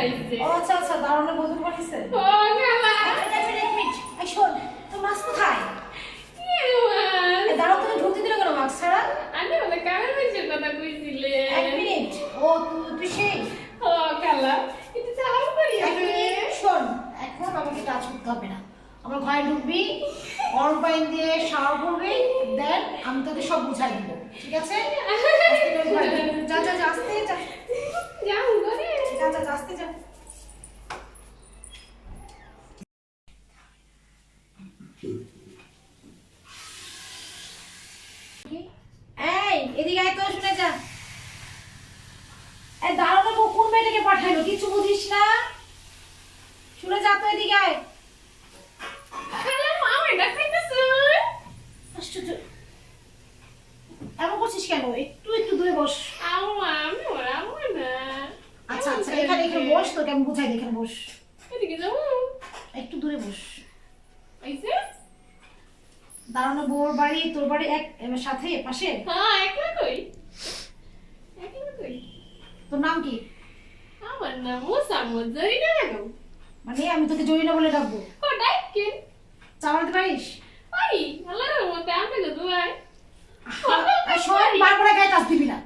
পাঠাইছে ও আচ্ছা আচ্ছা দারুণ বধূ পাঠিয়েছে ও খালা। এই শোন তোর মাছ কোথায়? কি মাছ এই দাঁড়াও তুমি ঢুকতে দিলে কেন মাছ ছাড়া? আমি বলে কামের মাছের কথা কইছিলে। এক মিনিট। ও তুই তুই সেই। ও খালা এটা চালাও করি শোন এখন আমাকে করতে হবে না। আমার ঘরে ঢুকবি গরম পানি দিয়ে শাওয়ার করবি দেন আমি তোকে সব বুঝাই দিব। ঠিক আছে। যা যা আস্তে যা। আস্তে যা। এই এদিকে আয় তো শুনে যা। এই দাঁড়ানো বউ কোন মেয়েটাকে পাঠাইলো? কিছু বুঝিস না? শুনে যা তো এদিকে আয়। এমন করছিস কেন? একটু একটু দূরে বস। আমা আমি ওরা না। আচ্ছা আচ্ছা এখানে এখানে বস তোকে আমি বুঝাই এখানে বস। এদিকে যাব। একটু দূরে বস। আইছে দাঁড়ানো বউর বাড়ি তোর বাড়ি এক সাথে পাশে? হ্যাঁ একলা কই? একলা কই? তোর নাম কি? আমার নাম মানে আমি তোকে জরিনা বলে ডাকবো। ও ডাইকেন চা বানাতে পারিস ওই আল্লাহর মতে আমি দুয়াই শোন বার করে গায়ে কাজ দিবি না।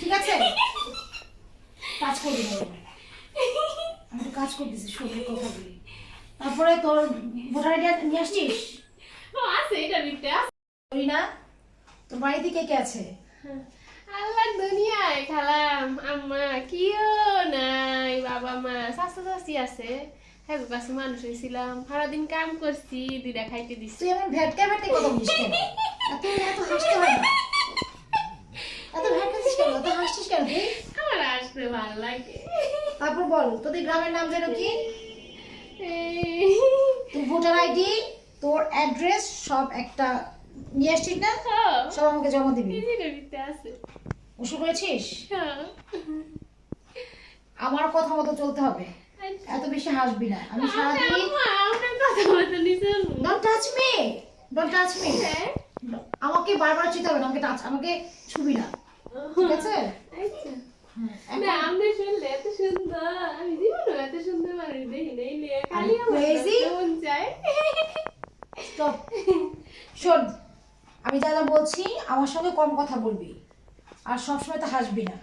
ঠিক আছে? কাজ করবি আমি তো কাজ করতেছি শরীরের কথা বলি। তারপরে তোর ভোটার আইডি নিয়ে আসছিস? আছে এটা আছে জরিনা তোর বাড়িতে কে কে আছে? আল্লাহ দুনিয়ায় খালাম আম্মা কিও নাই বাবা মা শাশু শাশি আছে। হ্যাঁ কাছে মানুষ হয়েছিলাম সারাদিন কাম করছি দিদা খাইতে দিছি। তুই এমন ভেটকে ভেটকে কথা বলিস কেন? এত এত হাসতে হয় না এত ভেটকেছিস কেন এত হাসছিস কেন তুই আমার আসতে ভালো লাগে তারপর বল তোদের গ্রামের নাম যেন কি? তোর ভোটার আইডি তোর অ্যাড্রেস সব একটা নিয়ে আসছিস না? হ্যাঁ, সব আমাকে জমা দিবি। ওষুধ করেছিস হ্যাঁ। আমার কথা মতো চলতে হবে। আচ্ছা। এত বেশি হাসবি না। আমি সারাদিন। Don't touch me don't touch me? আমাকে বারবার চিতে হবে না আমাকে টাচ আমাকে ছুবি না। ঠিক আছে? আচ্ছা। না, আপনি শুনলে এত সুন্দর। আমি জীবনেও এত সুন্দর মানুষ দেখি নাই, খালি আমার crazy? দেখতে চায়। স্টপ শোন আমি যা যা বলছি আমার সঙ্গে কম কথা বলবি আর সবসময় তো হাসবি না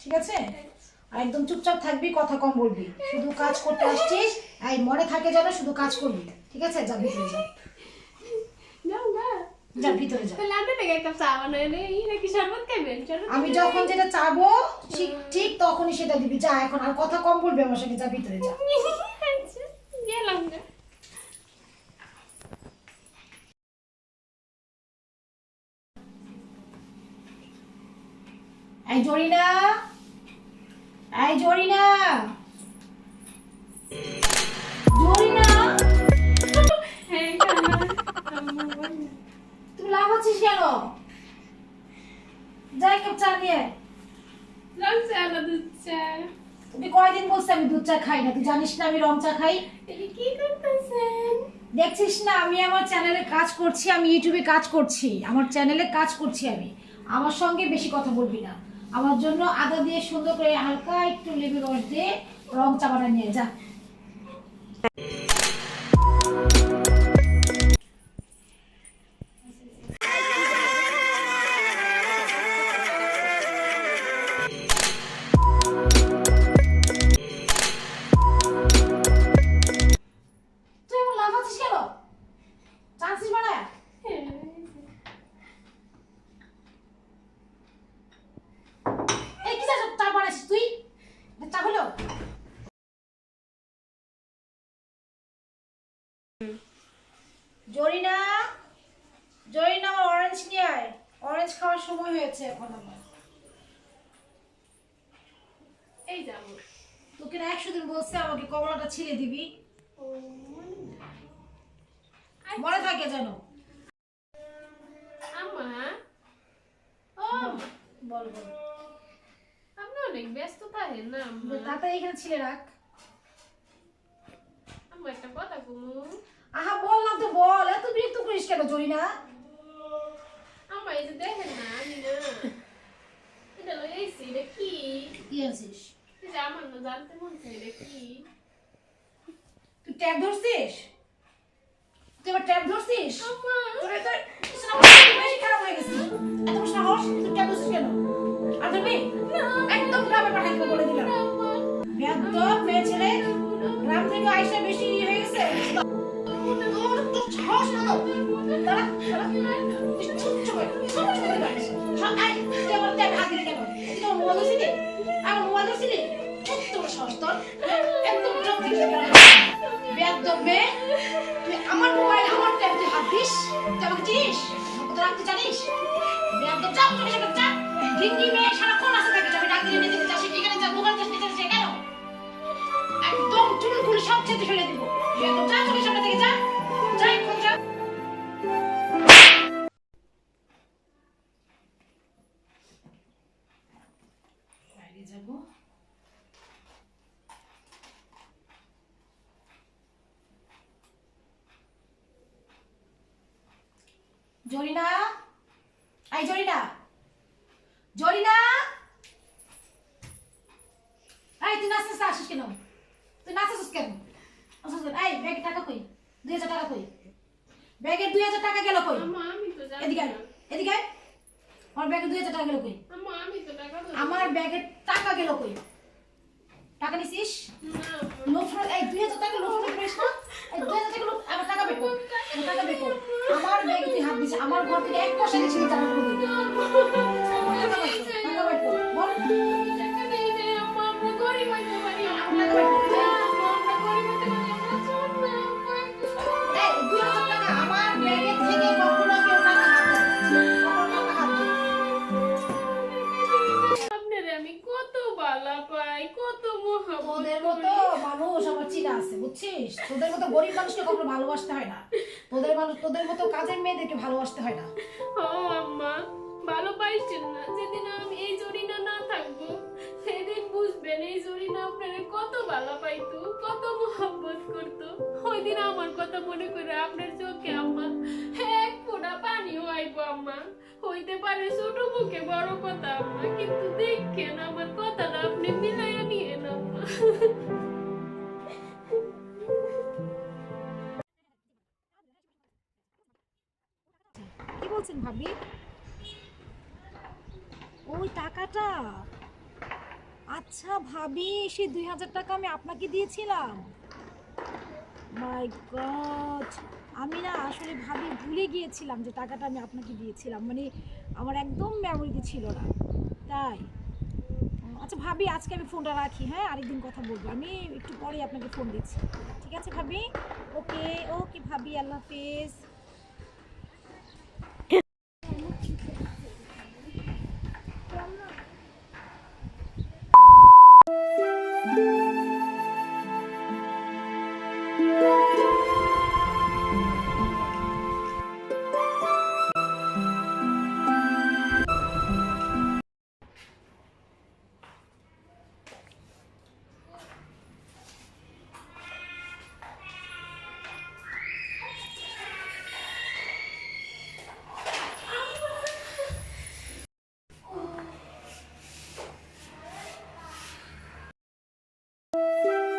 ঠিক আছে আর একদম চুপচাপ থাকবি কথা কম বলবি শুধু কাজ করতে আসছিস এই মনে থাকে যেন শুধু কাজ করবি ঠিক আছে যা ভিতরে যা না। যা ভিতরে যা। তাহলে আপনার একটা চা বানায় নে, এই নাকি শরবত খাইবেন? আমি যখন যেটা চাবো ঠিক ঠিক তখনই সেটা দিবি। যা এখন আর কথা কম বলবি আমার সঙ্গে যা ভিতরে যা। আচ্ছা, গেলাম না। এই জরিনা এই জরিনা। জরিনা। হ্যাঁ, তুমি লাফাচ্ছিস কেন? যাই কাপ চা নিয়ে চা না দুধ চা? তুই কয়দিন বলছিস আমি দুধ চা খাই না? তুই জানিস না আমি রং চা খাই? কি করতেছেন? দেখছিস না আমি আমার চ্যানেলে কাজ করছি আমি ইউটিউবে কাজ করছি। আমার চ্যানেলে কাজ করছি আমি। আমার সঙ্গে বেশি কথা বলবি না। আমার জন্য আদা দিয়ে সুন্দর করে হালকা একটু লেবু রস দিয়ে রং চা বানায় নিয়ে যা। যাব? তোকে না একশো দিন বলছে আমাকে কমলাটা ছিঁড়ে দিবি। মনে থাকে যেন। ও বল বল। আপনি অনেক ব্যস্ত থাকেন না আম্মা। এখানে ছিলে রাখ। আম্মা একটা কথা কমু আহা বললাম তো বল। এত বিরক্ত করিস কেন জরিনা? আম্মা এই যে দেখেন না আমি না এটা লই এটা কি? কি আছিস? আমার জানতে মন চাই কি? তুই ট্যাব ধরছিস? তুই এবার ট্যাব ধরছিস? তোর এত বেশি খারাপ হয়ে গেছে। এত সাহস তুই ট্যাব ধরছিস কেন? আর ধরবি? একদম গ্রামে পাঠাই দেবো বলে দিলাম। আম্মা। মেয়ে ছেলে গ্রাম থেকে আইসা বেশি হয়ে গেছে। তোর সাহস না দাঁড়া দাঁড়া। চুপ চুপ চুপ চুপ করে দাঁড়িস। সব আয়, তুই আমার ট্যাবে হাত দিলি কেন? তুই আমার মোবাইল ধরছিলি? আমার মোবাইল ধরছিলি? একদম মেয়ে, তুই আমার মোবাইল আমার ট্যাবে তুই হাত দিস? তুই আমাকে রাখতে জানিস? বেয়াদব, যা, চোখের সামনে যা। গিন্নি মেয়ে সারাক্ষণ নিতে যাস, এখানে নিতে যাস, কেন? একদম চুলগুলি সব ছেঁচে ফেলে দিব বেয়াদব, যা চোখের সামনে থেকে যা জরিনা? আই জরিনা। জরিনা? এই তুই নাচতে আসিস কেন? তুই নাচছিস কেন? আসিস কেন? এই ব্যাগের টাকা কই? দুই হাজার টাকা কই? ব্যাগের দুই হাজার টাকা গেল কই? এদিকে এদিকে আমার ব্যাগে দুই হাজার টাকা গেল কই? আমার ব্যাগের টাকা গেল কই? টাকা নিছিস? লোক এই দুই হাজার টাকা শোনা করিস না? এই দুই হাজার টাকা লোক আমার টাকা বের কর। টাকা বের কর। আমার ব্যাগে দিস আমার ঘর থেকে এক পয়সা পারি না। তোদের মতো মানুষ আমার চিনা আছে বুঝছিস? তোদের মতো গরিব মানুষকে কখনো ভালোবাসতে হয় না। তোদের মানুষ, তোদের মতো কাজের মেয়েদেরকে ভালোবাসতে হয় না। ও আম্মা, ভালো পাইছেন না। যেদিন আমি এই জরিনা না থাকব, সেদিন বুঝবেন এই জরিনা আপনারে কত ভালো পাইতো, কত মোহাম্মত করতো। ওই দিন আমার কথা মনে করে আপনার চোখে আম্মা, এক ফোঁটা পানিও আইবো আম্মা। হইতে পারে ছোট মুখে বড় কথা আম্মা, কিন্তু দেখেন আমার কথাটা বলছেন ভাবি? ওই টাকাটা। আচ্ছা ভাবি সেই দুই হাজার টাকা আমি আপনাকে দিয়েছিলাম। মাই গড আমি না আসলে ভাবি ভুলে গিয়েছিলাম যে টাকাটা আমি আপনাকে দিয়েছিলাম। মানে আমার একদম মেমোরিতে ছিল না। তাই। আচ্ছা ভাবি, আজকে আমি ফোনটা রাখি হ্যাঁ? আরেকদিন কথা বলব। আমি একটু পরে আপনাকে ফোন দিচ্ছি। ঠিক আছে ভাবি? ওকে ওকে ভাবি, আল্লাহ হাফেজ।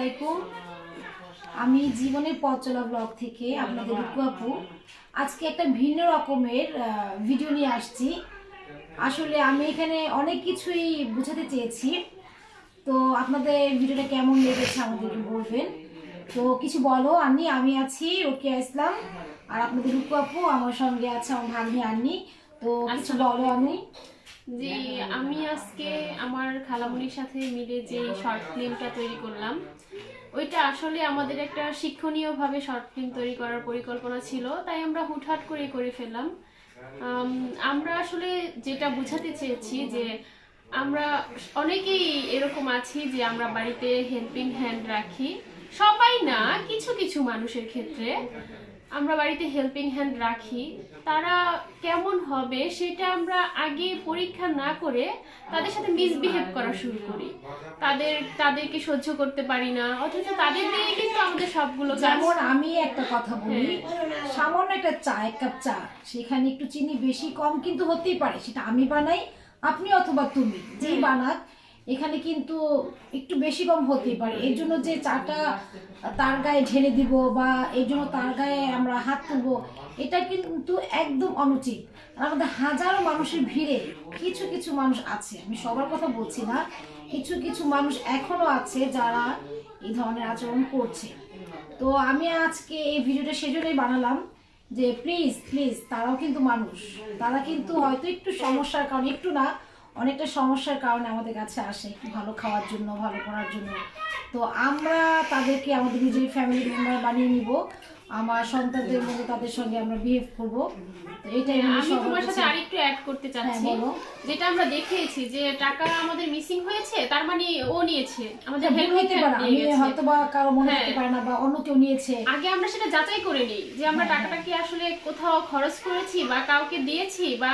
ওয়ালাইকুম আমি জীবনের পথ চলা ব্লগ থেকে আপনাদের রুকু আপু। আজকে একটা ভিন্ন রকমের ভিডিও নিয়ে আসছি। আসলে আমি এখানে অনেক কিছুই বোঝাতে চেয়েছি। তো আপনাদের ভিডিওটা কেমন লেগেছে আমাদেরকে বলবেন। তো কিছু বলো আন্নি আমি আছি ওকে ইসলাম। আর আপনাদের রুকু আপু আমার সঙ্গে আছে আমার ভাগ্নি আন্নি। তো কিছু বলো আন্নি। জি আমি আজকে আমার খালামুনির সাথে মিলে যে শর্ট ফিল্মটা তৈরি করলাম ওইটা আসলে আমাদের একটা শিক্ষণীয়ভাবে শর্ট ফিল্ম তৈরি করার পরিকল্পনা ছিল, তাই আমরা হুটহাট করে করে ফেললাম। আমরা আসলে যেটা বোঝাতে চেয়েছি যে আমরা অনেকেই এরকম আছি যে আমরা বাড়িতে হেল্পিং হ্যান্ড রাখি। সবাই না, কিছু কিছু মানুষের ক্ষেত্রে। আমরা বাড়িতে হেল্পিং হ্যান্ড রাখি তারা কেমন হবে সেটা আমরা আগে পরীক্ষা না করে তাদের সাথে মিসবিহেভ করা শুরু করি। তাদের তাদেরকে সহ্য করতে পারি না অথচ তাদের দিয়ে কিন্তু আমাদের সবগুলো যেমন আমি একটা কথা বলি সামান্য একটা চা এক কাপ চা সেখানে একটু চিনি বেশি কম কিন্তু হতেই পারে সেটা আমি বানাই আপনি অথবা তুমি যেই বানাক এখানে কিন্তু একটু বেশি কম হতেই পারে। এর জন্য যে চাটা তার গায়ে ঢেলে দিব বা এর জন্য তার গায়ে আমরা হাত তুলবো, এটা কিন্তু একদম অনুচিত। আমাদের হাজারো মানুষের ভিড়ে কিছু কিছু মানুষ আছে। আমি সবার কথা বলছি না। কিছু কিছু মানুষ এখনও আছে যারা এই ধরনের আচরণ করছে। তো আমি আজকে এই ভিডিওটা সেজন্যই বানালাম যে প্লিজ প্লিজ তারাও কিন্তু মানুষ। তারা কিন্তু হয়তো একটু সমস্যার কারণে, একটু না অনেকটা সমস্যার কারণে আমাদের কাছে আসে ভালো খাওয়ার জন্য, ভালো করার জন্য। তো আমরা তাদেরকে, আমাদের নিজের ফ্যামিলি মেম্বার বানিয়ে নিব। আমার সন্তানদের মধ্যে তাদের সঙ্গে আমরা বিহেভ করব। এটাই আমি আমি তোমার সাথে আরেকটু অ্যাড করতে চাচ্ছি। হ্যাঁ, যেটা আমরা দেখেছি যে টাকা আমাদের মিসিং হয়েছে তার মানে ও নিয়েছে। আমাদের ভুল হেল্পিং পারে আমি হয়তো বা কারও মনে হতে হ্যাঁ। পারে না বা অন্য কেউ নিয়েছে। আগে আমরা সেটা যাচাই করে নিই যে আমরা হ্যাঁ, টাকাটা কি আসলে কোথাও খরচ করেছি বা কাউকে দিয়েছি বা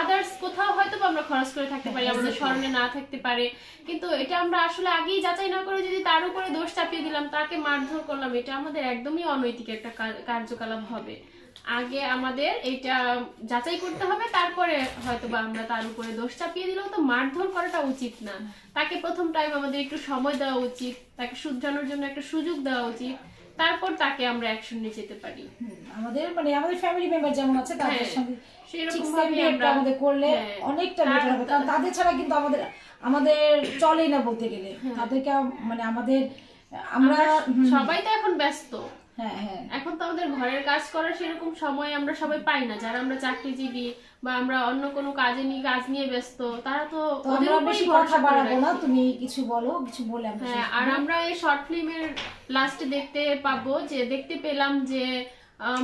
আদার্স কোথাও হয়তো বা আমরা খরচ করে থাকতে পারি আমাদের স্মরণে না থাকতে পারে। কিন্তু এটা আমরা আসলে আগেই যাচাই না করে যদি তার উপরে দোষ চাপিয়ে দিলাম তাকে মারধর করলাম এটা আমাদের একদমই অনৈতিক একটা কার্যকলাপ হবে। আগে আমাদের এটা যাচাই করতে হবে তারপরে হয়তো বা আমরা তার উপরে দোষ চাপিয়ে দিলেও তো মারধর করাটা উচিত না। তাকে প্রথম টাইম আমাদের একটু সময় দেওয়া উচিত তাকে শুধরানোর জন্য একটা সুযোগ দেওয়া উচিত তারপর তাকে আমরা অ্যাকশন নিয়ে যেতে পারি। আমাদের মানে আমাদের ফ্যামিলি মেম্বার যেমন আছে তাদের হ্যাঁ, সঙ্গে সেরকম ভাবে আমরা- আমাদের করলে হ্যাঁ। অনেকটা বেটার হবে। কারণ তাদের ছাড়া কিন্তু আমাদের আমাদের চলেই না বলতে গেলে। হ্যাঁ। তাদেরকে মানে আমাদের আমরা সবাই তো এখন ব্যস্ত। এখন তো আমাদের ঘরের কাজ করার সেরকম সময় আমরা সবাই পাই না। যারা আমরা চাকরিজীবী বা আমরা অন্য কোনো কাজে নিয়ে কাজ নিয়ে ব্যস্ত তারা তো ওদের বেশি কথা বাড়াবো না। তুমি কিছু বলো কিছু বলে হ্যাঁ আর আমরা এই শর্ট ফিল্মের লাস্টে দেখতে পাবো যে দেখতে পেলাম যে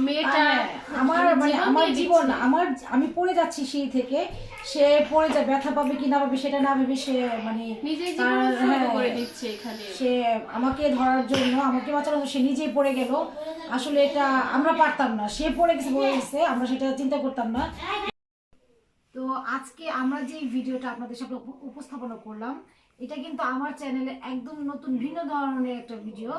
মেয়েটা হ্যাঁ, আমার মানে আমার জীবন আমার আমি পড়ে যাচ্ছি সেই থেকে সে পড়ে যায় ব্যথা পাবে কি না পাবে সেটা না ভেবে সে মানে নিজের তার- জীবন উৎসর্গ হ্যাঁ, করে দিচ্ছে এখানে। সে আমাকে ধরার জন্য আমাকে বাঁচানোর সে নিজেই পড়ে গেল। আসলে এটা আমরা পারতাম না। সে পড়ে গেছে পড়ে গেছে আমরা সেটা চিন্তা করতাম না। তো আজকে আমরা যে ভিডিওটা আপনাদের সাথে উপস্থাপনা করলাম এটা কিন্তু আমার চ্যানেলে একদম নতুন ভিন্ন ধরনের একটা ভিডিও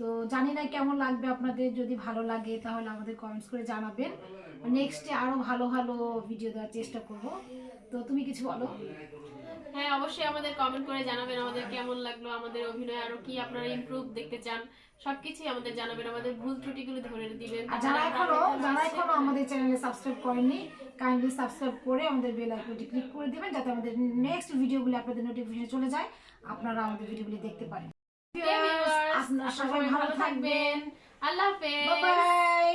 তো জানি না কেমন লাগবে আপনাদের যদি ভালো লাগে তাহলে আমাদের কমেন্টস করে জানাবেন। নেক্সটে আরও ভালো ভালো ভিডিও দেওয়ার চেষ্টা করব। তো তুমি কিছু বলো? হ্যাঁ অবশ্যই আমাদের কমেন্ট করে জানাবেন আমাদের কেমন লাগল আমাদের অভিনয় আরও কি আপনারা ইমপ্রুভ দেখতে চান সবকিছুই আমাদের জানাবেন আমাদের ভুল ত্রুটিগুলো ধরে দিবেন। আর যারা এখনও যারা এখনও আমাদের চ্যানেলে সাবস্ক্রাইব করেননি কাইন্ডলি সাবস্ক্রাইব করে আমাদের বেল আইকনটি ক্লিক করে দিবেন যাতে আমাদের নেক্সট ভিডিওগুলি আপনাদের নোটিফিকেশন চলে যায় আপনারা আমাদের ভিডিওগুলি দেখতে পারেন। আপনারা সবাই ভালো থাকবেন। আল্লাহ হাফেজ। বাই